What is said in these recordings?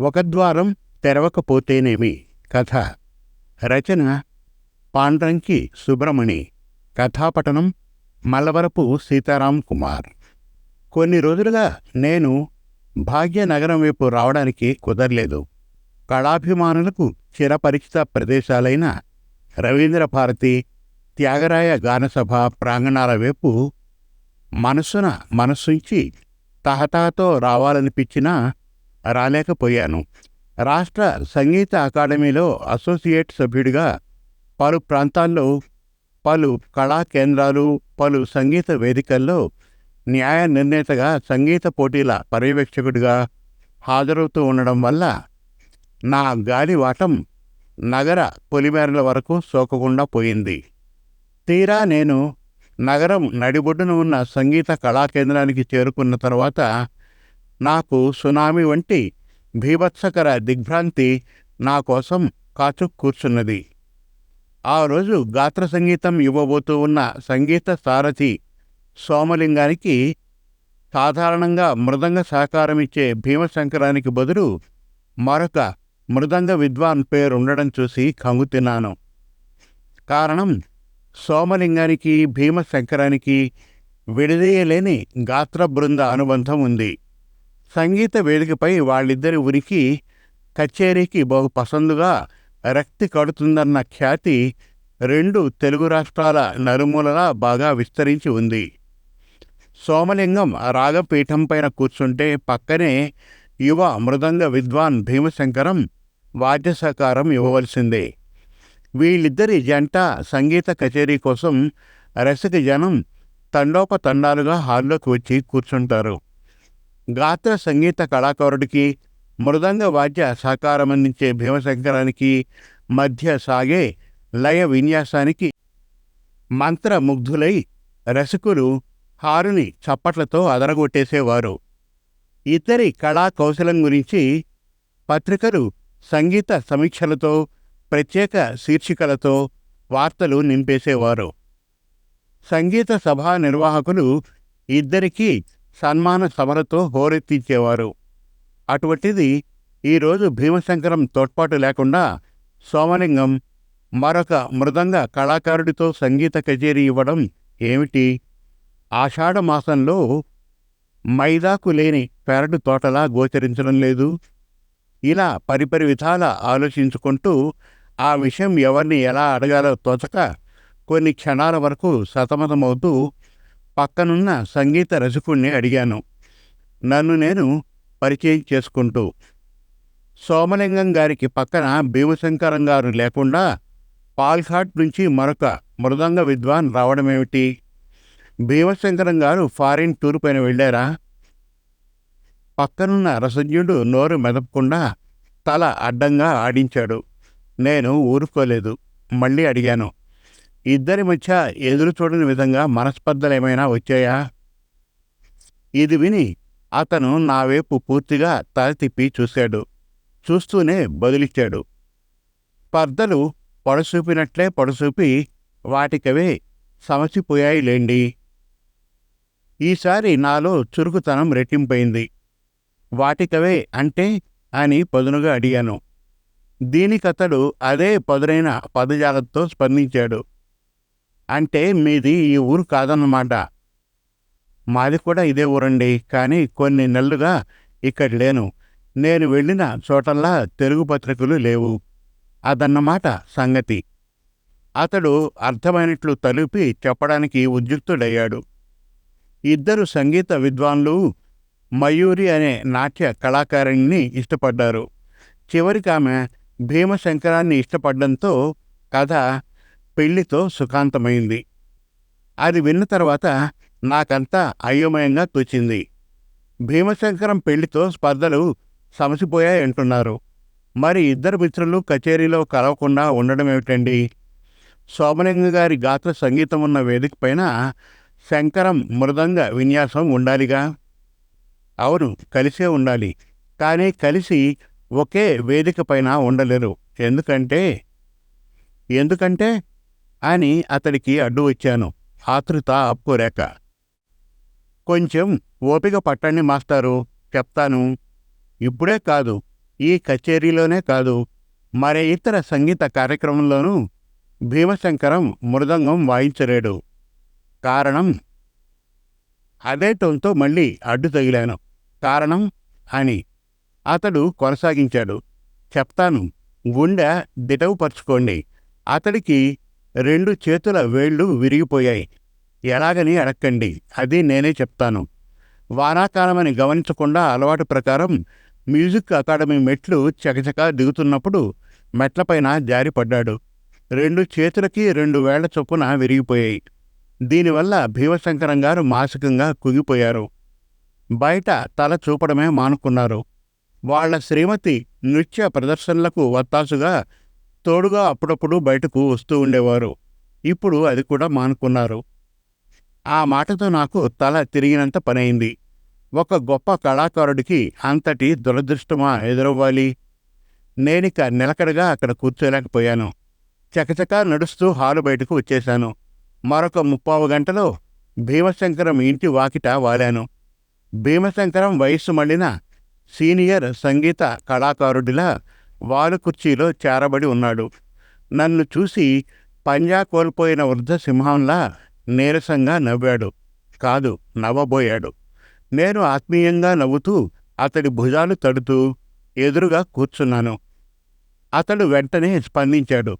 ఒక ద్వారం తెరవకపోతేనేమి? కథ. రచన. పాండ్రంకి సుబ్రమణి. కథాపటనం మలవరపు సీతారాం కుమార్. కొన్ని రోజులుగా నేను భాగ్యనగరం వైపు రావడానికి కుదరలేదు. కళాభిమానులకు చిరపరిచిత ప్రదేశాలైన రవీంద్ర భారతి త్యాగరాయ గానసభ ప్రాంగణాల వైపు మనసున మనస్సుంచి తహతహతో రావాలనిపించినా రాలేకపోయాను. రాష్ట్ర సంగీత అకాడమీలో అసోసియేట్ సభ్యుడిగా పలు ప్రాంతాల్లో పలు కళా కేంద్రాలు పలు సంగీత వేదికల్లో న్యాయ నిర్ణేతగా సంగీత పోటీల పర్యవేక్షకుడిగా హాజరవుతూ ఉండడం వల్ల నా గాలివాటం నగర పొలిమేరల వరకు సోకకుండా పోయింది. తీరా నేను నగరం నడిబొడ్డున ఉన్న సంగీత కళాకేంద్రానికి చేరుకున్న తర్వాత నాకు సునామీ వంటి భీభత్సకర దిగ్భ్రాంతి నా కోసం కాచు కూర్చున్నది. ఆ రోజు గాత్ర సంగీతం ఇవ్వబోతూ ఉన్న సంగీత సారథి సోమలింగానికి సాధారణంగా మృదంగ సహకారం ఇచ్చే భీమశంకరానికి బదులు మరొక మృదంగ విద్వాన్ పేరు ఉండడం చూసి కంగుతిన్నాను కారణం సోమలింగానికి భీమశంకరానికి విడదీయలేని గాత్ర బృంద అనుబంధం ఉంది. సంగీత వేదికపై వాళ్ళిద్దరి ఉనికి కచేరీకి బహు పసందుగా రక్తి కడుతుందన్న ఖ్యాతి రెండు తెలుగు రాష్ట్రాల నలుమూలలా బాగా విస్తరించి ఉంది. సోమలింగం రాగపీఠం పైన కూర్చుంటే పక్కనే యువ మృదంగ విద్వాన్ భీమశంకరం వాద్య సహకారం ఇవ్వవలసిందే. వీళ్ళిద్దరి జంట సంగీత కచేరీ కోసం రసిక జనం తండోపతండాలుగా హాల్లోకి వచ్చి కూర్చుంటారు. గాత్ర సంగీత కళాకారుడికి మృదంగ వాద్య సహకారం అందించే భీమశంకరానికి మధ్య సాగే లయ విన్యాసానికి మంత్రముగ్ధులై రసికులు హారుని చప్పట్లతో అదరగొట్టేసేవారు. ఇతరి కళా కౌశలం గురించి పత్రికలు సంగీత సమీక్షలతో ప్రత్యేక శీర్షికలతో వార్తలు నింపేసేవారు. సంగీత సభా నిర్వాహకులు ఇద్దరికీ సన్మాన సభలతో హోరెత్తించేవారు. అటువంటిది ఈరోజు భీమశంకరం తోడ్పాటు లేకుండా సోమలింగం మరొక మృదంగ కళాకారుడితో సంగీత కచేరీ ఇవ్వడం ఏమిటి? ఆషాఢ మాసంలో మైదాకు లేని పెరడు తోటలా గోచరించడం లేదు. ఇలా పరిపరి విధాల ఆలోచించుకుంటూ ఆ విషయం ఎవరిని ఎలా అడగాలో తోచక కొన్ని క్షణాల వరకు సతమతమవుతూ పక్కనున్న సంగీత రసికుణ్ణి అడిగాను. నన్ను నేను పరిచయం చేసుకుంటూ. సోమలింగం గారికి పక్కన భీమశంకరం గారు లేకుండా పాల్ఘాట్ నుంచి మరొక మృదంగ విద్వాన్ రావడమేమిటి? భీమశంకరం గారు ఫారిన్ టూర్ పైన వెళ్ళారా? పక్కనున్న రసజ్ఞుడు నోరు మెదపకుండా తల అడ్డంగా ఆడించాడు. నేను ఊరుకోలేదు. మళ్ళీ అడిగాను. ఇద్దరి మధ్య ఎదురు చూడని విధంగా మనస్పర్ధలేమైనా వచ్చాయా? ఇది విని అతను నా వైపు పూర్తిగా తల తిప్పి చూశాడు. చూస్తూనే బదులిచ్చాడు. స్పర్ధలు పొడసూపినట్లే పొడసూపి వాటికవే సమసిపోయాయి లేండి. ఈసారి నాలో చురుకుతనం రెట్టింపైంది. వాటికవే అంటే అని పదునుగా అడిగాను. దీనికతడు అదే పదునైన పదజాలంతో స్పందించాడు. అంటే మీది ఈ ఊరు కాదన్నమాట. మాది కూడా ఇదే ఊరండి. కానీ కొన్ని నెలలుగా ఇక్కడ లేను. నేను వెళ్ళిన చోటల్లా తెలుగు పత్రికలు లేవు. అదన్నమాట సంగతి. అతడు అర్థమైనట్లు తలుపి చెప్పడానికి ఉద్యుక్తుడయ్యాడు. ఇద్దరు సంగీత విద్వాన్లు మయూరి అనే నాట్య కళాకారిణిని ఇష్టపడ్డారు. చివరికి ఆమె భీమశంకరాన్ని ఇష్టపడడంతో కథ పెళ్ళితో సుఖాంతమైంది. అది విన్న తర్వాత నాకంతా అయోమయంగా తోచింది. భీమశంకరం పెళ్ళితో స్పర్ధలు సమసిపోయాయంటున్నారు మరి ఇద్దరు మిత్రులు కచేరీలో కలవకుండా ఉండడం ఏమిటండి? సోమలింగ గారి గాత్ర సంగీతం ఉన్న వేదిక పైన శంకరం మృదంగ విన్యాసం ఉండాలిగా? అవును కలిసే ఉండాలి. కానీ కలిసి ఒకే వేదిక పైన ఉండలేరు. ఎందుకంటే? ఎందుకంటే? అని అతడికి అడ్డు వచ్చాను. ఆతృత అప్పురేక కొంచెం ఓపిక పట్టండి మాస్టారు చెప్తాను. ఇప్పుడే కాదు ఈ కచేరీలోనే కాదు మరే ఇతర సంగీత కార్యక్రమంలోనూ భీమశంకరం మృదంగం వాయించలేడు. కారణం? అదే టోన్తో మళ్ళీ అడ్డు తగిలాను. కారణం? అని. అతడు కొనసాగించాడు. చెప్తాను గుండె దిటవుపరుచుకోండి. అతడికి రెండు చేతుల వేళ్ళు విరిగిపోయాయి. ఎలాగని అడక్కండి అది నేనే చెప్తాను. వానాకాలమని గమనించకుండా అలవాటు ప్రకారం మ్యూజిక్ అకాడమీ మెట్లు చకచకా దిగుతున్నప్పుడు మెట్లపైన జారిపడ్డాడు రెండు చేతులకి రెండు వేళ్ళ చొప్పున విరిగిపోయాయి. దీనివల్ల భీమశంకరం గారు మానసికంగా కుగిపోయారు. బయట తల చూపడమే మానుకున్నారు. వాళ్ళ శ్రీమతి నృత్య ప్రదర్శనలకు వత్తాసుగా తోడుగా అప్పుడప్పుడు బయటకు వస్తూ ఉండేవారు. ఇప్పుడు అది కూడా మానుకున్నారు. ఆ మాటతో నాకు తల తిరిగినంత పనైంది ఒక గొప్ప కళాకారుడికి అంతటి దురదృష్టమా ఎదురవ్వాలి? నేనిక నిలకడగా అక్కడ కూర్చోలేకపోయాను. చకచకా నడుస్తూ హాలు బయటకు వచ్చేశాను. మరొక ముప్పావు గంటలో భీమశంకరం ఇంటి వాకిట వాలాను భీమశంకరం వయస్సు మళ్ళిన సీనియర్ సంగీత కళాకారుడిలా వాలు కుర్చీలో చేరబడి ఉన్నాడు. నన్ను చూసి పంజా కోల్పోయిన వృద్ధ సింహంలా నీరసంగా నవ్వాడు. కాదు నవ్వబోయాడు. నేను ఆత్మీయంగా నవ్వుతూ అతడి భుజాలు తడుతూ ఎదురుగా కూర్చున్నాను. అతడు వెంటనే స్పందించాడు.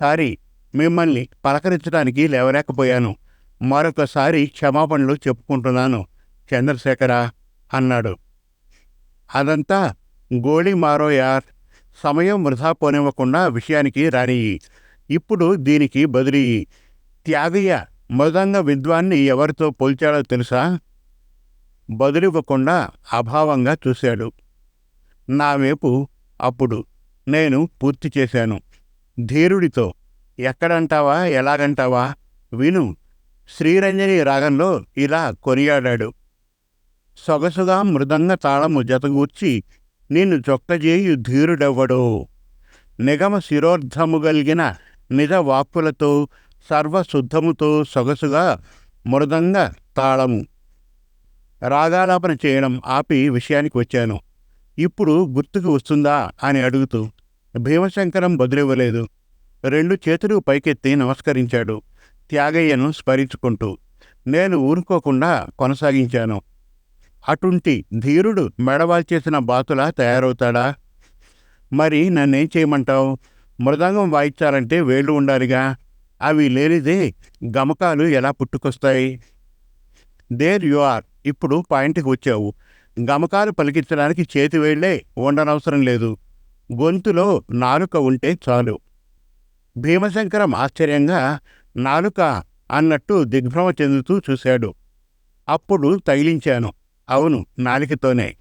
సారీ మిమ్మల్ని పలకరించడానికి లేవలేకపోయాను. మరొకసారి క్షమాపణలు చెప్పుకుంటున్నాను చంద్రశేఖర అన్నాడు. అదంతా గోళీ మారో యార్ సమయం వృధా పోనివ్వకుండా విషయానికి రాని ఇప్పుడు దీనికి బదిలీ త్యాగయ్య మృదంగ విద్వాన్ని ఎవరితో పోల్చాడో తెలుసా? బదులివ్వకుండా అభావంగా చూశాడు. నా వైపు అప్పుడు నేను పూర్తి చేశాను. ధీరుడితో ఎక్కడంటావా ఎలాగంటావా? విను. శ్రీరంజని రాగంలో ఇలా కొనియాడాడు. సొగసుగా మృదంగ తాళము జతగూర్చి నిన్ను చొక్కజేయు ధీరుడెవ్వడో. నిగమ శిరోర్ధము గలిగిన నిజ వాక్కులతో సర్వశుద్ధముతో సొగసుగా మృదంగ తాళము. రాగాలాపన చేయడం ఆపి విషయానికి వచ్చాను. ఇప్పుడు గుర్తుకు వస్తుందా? అని అడుగుతూ భీమశంకరం బదులివ్వలేదు. రెండు చేతులు పైకెత్తి నమస్కరించాడు. త్యాగయ్యను స్మరించుకుంటూ నేను ఊరుకోకుండా కొనసాగించాను. అటుంటి ధీరుడు మెడవాల్చేసిన బాతులా తయారవుతాడా? మరి నన్నేం చేయమంటావు? మృదంగం వాయించాలంటే వేళ్ళు ఉండాలిగా. అవి లేనిదే గమకాలు ఎలా పుట్టుకొస్తాయి? There you are. ఇప్పుడు పాయింట్కి వచ్చావు. గమకాలు పలికించడానికి చేతి వేళ్ళే ఉండనవసరం లేదు. గొంతులో నాలుక ఉంటే చాలు. భీమశంకరం ఆశ్చర్యంగా నాలుక అన్నట్టు దిగ్భ్రమ చెందుతూ చూశాడు. అప్పుడు తగిలించాను. అవును నాలికతోనే.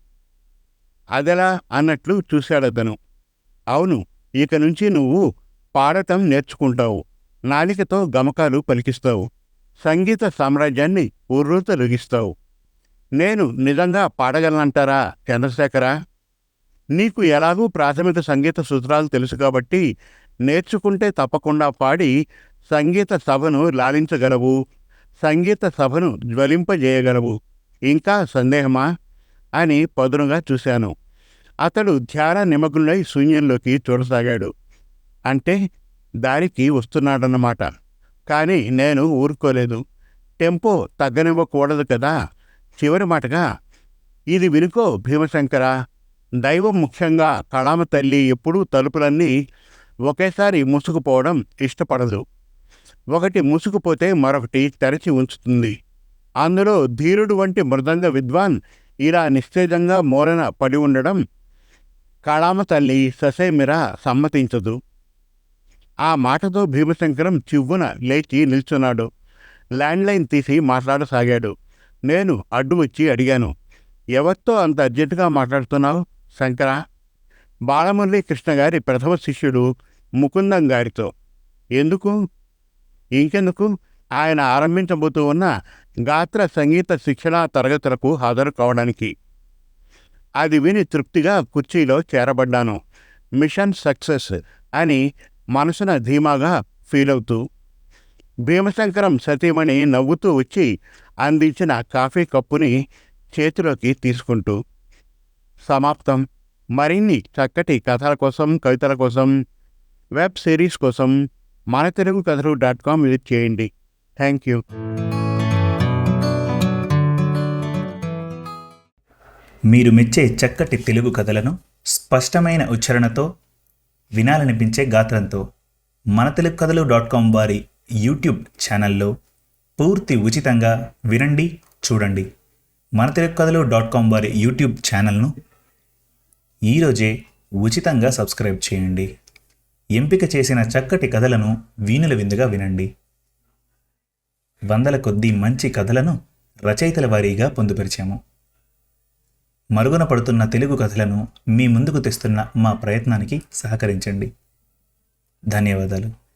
అదెలా అన్నట్లు చూశాడతను అవును ఇక నుంచి నువ్వు పాడటం నేర్చుకుంటావు. నాలికతో గమకాలు పలికిస్తావు. సంగీత సామ్రాజ్యాన్ని ఉర్రూతలుగిస్తావు నేను నిజంగా పాడగలనంటారా చంద్రశేఖరా? నీకు ఎలాగూ ప్రాథమిక సంగీత సూత్రాలు తెలుసు కాబట్టి నేర్చుకుంటే తప్పకుండా పాడి సంగీత సభను లాలించగలవు. సంగీత సభను జ్వలింపజేయగలవు. ఇంకా సందేహమా అని పదునుగా చూశాను. అతడు ధ్యాన నిమగ్నులై శూన్యంలోకి చూడసాగాడు. అంటే దారికి వస్తున్నాడన్నమాట. కానీ నేను ఊరుకోలేదు. టెంపో తగ్గనివ్వకూడదు కదా? చివరి మాటగా ఇది వినుకో భీమశంకర దైవం ముఖ్యంగా కళామ తల్లి ఎప్పుడూ తలుపులన్నీ ఒకేసారి మూసుకుపోవడం ఇష్టపడదు. ఒకటి మూసుకుపోతే మరొకటి తెరచి ఉంచుతుంది. అందులో ధీరుడు వంటి మృదంగ విద్వాన్ ఇలా నిశ్చేదంగా మోరన పడి ఉండడం కళామ తల్లి ససేమిరా సమ్మతించదు. ఆ మాటతో భీమశంకరం చివ్వున లేచి నిల్చున్నాడు. ల్యాండ్లైన్ తీసి మాట్లాడసాగాడు. నేను అడ్డు వచ్చి అడిగాను ఎవరితో అంత అర్జెంటుగా మాట్లాడుతున్నావు శంకర? బాలమురళీ కృష్ణ గారి ప్రథమ శిష్యుడు ముకుందం గారితో. ఎందుకు? ఇంకెందుకు? ఆయన ఆరంభించబోతూ ఉన్న గాత్ర సంగీత శిక్షణా తరగతులకు హాజరు కావడానికి. అది విని తృప్తిగా కుర్చీలో చేరబడ్డాను. మిషన్ సక్సెస్ అని మనసున ధీమాగా ఫీల్ అవుతూ భీమశంకరం సతీమణి నవ్వుతూ వచ్చి అందించిన కాఫీ కప్పుని చేతిలోకి తీసుకుంటూ సమాప్తం. మరిన్ని చక్కటి కథల కోసం కవితల కోసం వెబ్ సిరీస్ కోసం మన Telugu Kathalu dot com visit చేయండి. Thank you. మీరు మెచ్చే చక్కటి తెలుగు కథలను స్పష్టమైన ఉచ్చారణతో వినాలనిపించే గాత్రంతో మన తెలుగు కథలు డాట్ కామ్ వారి యూట్యూబ్ ఛానల్లో పూర్తి ఉచితంగా వినండి చూడండి. మన తెలుగు కథలు డాట్ కామ్ వారి యూట్యూబ్ ఛానల్ను ఈరోజే ఉచితంగా సబ్స్క్రైబ్ చేయండి. ఎంపిక చేసిన చక్కటి కథలను వీణుల విందుగా వినండి. వందల కొద్దీ మంచి కథలను రచయితల వారీగా పొందుపరిచాము. మరుగున పడుతున్న తెలుగు కథలను మీ ముందుకు తెస్తున్న మా ప్రయత్నానికి సహకరించండి. ధన్యవాదాలు.